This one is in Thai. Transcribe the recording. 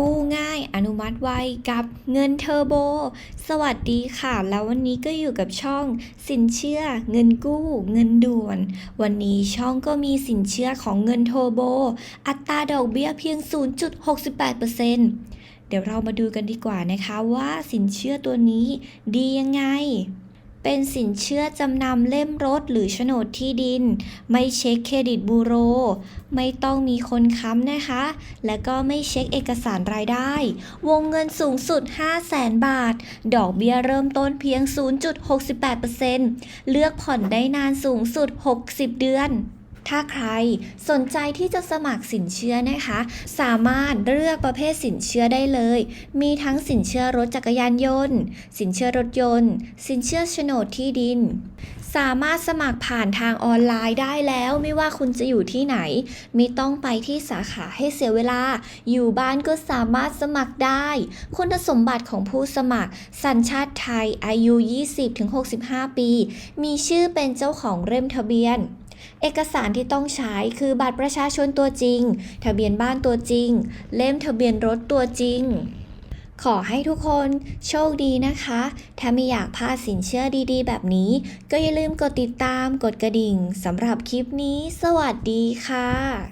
กู้ง่ายอนุมัติไวกับเงินเทอร์โบ สวัสดีค่ะ แล้ววันนี้ก็อยู่กับช่องสินเชื่อเงินกู้ เงินด่วน วันนี้ช่องก็มีสินเชื่อของเงินเทอร์โบ อัตราดอกเบี้ยเพียง 0.68%เดี๋ยวเรามาดูกันดีกว่านะคะว่าสินเชื่อตัวนี้ดียังไง เป็นสินเชื่อจำนำเล่มรถหรือโฉนดที่ดิน ไม่เช็คเครดิตบูโร ไม่ต้องมีคนค้ำนะคะ และก็ไม่เช็คเอกสารรายได้ วงเงินสูงสุด 500,000 บาท ดอกเบี้ยเริ่มต้นเพียง 0.68%เลือกผ่อนได้นานสูงสุด 60 เดือน ถ้าใครสนใจที่จะสมัครสินเชื่อนะคะ สามารถเลือกประเภทสินเชื่อได้เลย มีทั้งสินเชื่อรถจักรยานยนต์ สินเชื่อรถยนต์ สินเชื่อโฉนดที่ดิน สามารถสมัครผ่านทางออนไลน์ได้แล้วไม่ว่าคุณจะอยู่ที่ไหน ไม่ต้องไปที่สาขาให้เสียเวลา อยู่บ้านก็สามารถสมัครได้ คุณสมบัติของผู้สมัคร สัญชาติไทยอายุ 20-65 ปี มีชื่อเป็นเจ้าของเล่มทะเบียน เอกสารที่ต้องใช้คือบัตรประชาชนตัวจริง ทะเบียนบ้านตัวจริง เล่มทะเบียนรถตัวจริง ขอให้ทุกคนโชคดีนะคะ ถ้าไม่อยากพลาดสินเชื่อดีๆ แบบนี้ ก็อย่าลืมกดติดตามกดกระดิ่งสำหรับคลิปนี้ สวัสดีค่ะ